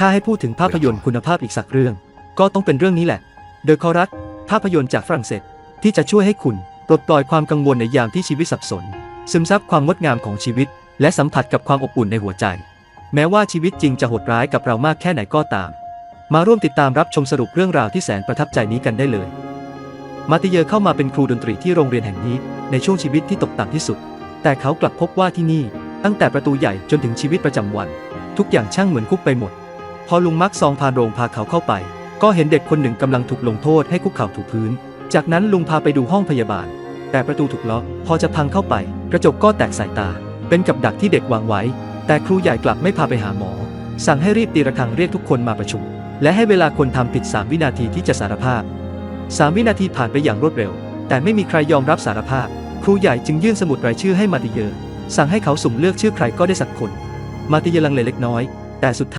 ถ้าให้พูดถึงภาพยนตร์คุณภาพอีกสักเรื่อง ก็ต้องเป็นเรื่องนี้แหละ The Chorus ภาพยนตร์จากฝรั่งเศสที่จะช่วยให้คุณปลดปล่อยความกังวลในยามที่ชีวิตสับสน ซึมซับความงดงามของชีวิต และสัมผัสกับความอบอุ่นในหัวใจ แม้ว่าชีวิตจริงจะโหดร้ายกับเรามากแค่ไหนก็ตาม มาร่วมติดตามรับชมสรุปเรื่องราวที่แสนประทับใจนี้กันได้เลย มาติเยอร์เข้ามาเป็นครูดนตรีที่โรงเรียนแห่งนี้ในช่วงชีวิตที่ตกต่ำที่สุด แต่เขากลับพบว่าที่นี่ตั้งแต่ประตูใหญ่จนถึงชีวิตประจำวัน ทุกอย่างช่างเหมือนคุกไปหมด พอลุงมักซองพานโรงพาเขาเข้าไป ก็เห็นเด็กคนหนึ่งกำลังถูกลงโทษให้คุกเข่าถูกพื้น จากนั้นลุงพาไปดูห้องพยาบาล แต่ประตูถูกล็อกพอจะพังเข้าไป กระจกก็แตกใส่ตา เป็นกับดักที่เด็กวางไว้ แต่ครูใหญ่กลับไม่พาไปหาหมอ สั่งให้รีบตีระฆังเรียกทุกคนมาประชุม และให้เวลาคนทำผิด 3 วินาทีที่จะสารภาพ 3 วินาทีผ่านไปอย่างรวดเร็ว แต่ไม่มีใครยอมรับสารภาพ ครูใหญ่จึงยื่นสมุดรายชื่อให้มาติเยอสั่งให้เขาสุ่มเลือกชื่อใครก็ได้สักคน มาติเยลังเลเล็กน้อย แต่สุดท้าย